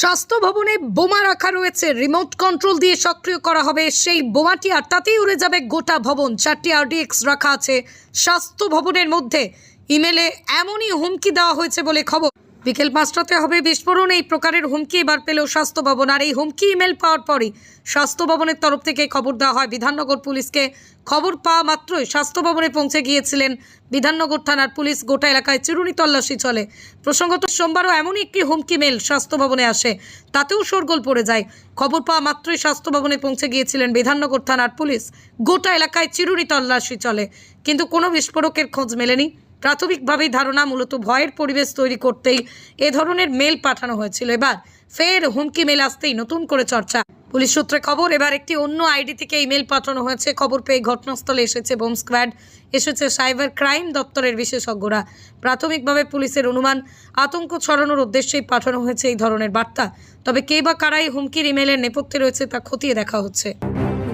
স্বাস্থ্য ভবনে বোমা রাখা রয়েছে। রিমোট কন্ট্রোল দিয়ে সক্রিয় করা হবে সেই বোমাটি, আর তাতেই উড়ে যাবে গোটা ভবন। চারটি আরডিএক্স রাখা আছে স্বাস্থ্য ভবনের মধ্যে। ইমেলে এমনই হুমকি দেওয়া হয়েছে বলে খবর। বিকেল পাঁচটাতে হবে বিস্ফোরণ। এই প্রকারের হুমকি এবার পেল স্বাস্থ্য ভবন। আর এই হুমকি ইমেল পাওয়ার পরই স্বাস্থ্য ভবনের তরফ থেকে খবর দেওয়া হয়। বিধাননগর পুলিশকে খবর পাওয়া মাত্রই স্বাস্থ্য ভবনে পৌঁছে গিয়েছিলেন বিধাননগর থানার পুলিশ। গোটা এলাকায় চিরুনি তল্লাশি চলে। প্রসঙ্গত, সোমবারও এমনই একটি হুমকি মেল স্বাস্থ্য ভবনে আসে। তাতেও শোরগোল পড়ে যায়। খবর পাওয়া মাত্রই স্বাস্থ্য ভবনে পৌঁছে গিয়েছিলেন বিধাননগর থানার পুলিশ। গোটা এলাকায় চিরুনি তল্লাশি চলে। কিন্তু কোনো বিস্ফোরকের খোঁজ মেলেনি। প্রাথমিকভাবেই ধারণা মূলত ভয়ের পরিবেশ তৈরি করতেই এ ধরনের মেল পাঠানো হয়েছিল। এবার ফের হুমকি মেল আসতেই নতুন করে চর্চা। পুলিশ সূত্রে খবর, এবার একটি অন্য আইডি থেকে ইমেল পাঠানো হয়েছে। খবর পেয়ে ঘটনাস্থলে এসেছে বোম স্কোয়াড। এসেছে সাইবার ক্রাইম দপ্তরের বিশেষজ্ঞরা। প্রাথমিকভাবে পুলিশের অনুমান, আতঙ্ক ছড়ানোর উদ্দেশ্যেই পাঠানো হয়েছে এই ধরনের বার্তা। তবে কে বা কারাই হুমকির ইমেলের নেপথ্যে রয়েছে তা খতিয়ে দেখা হচ্ছে।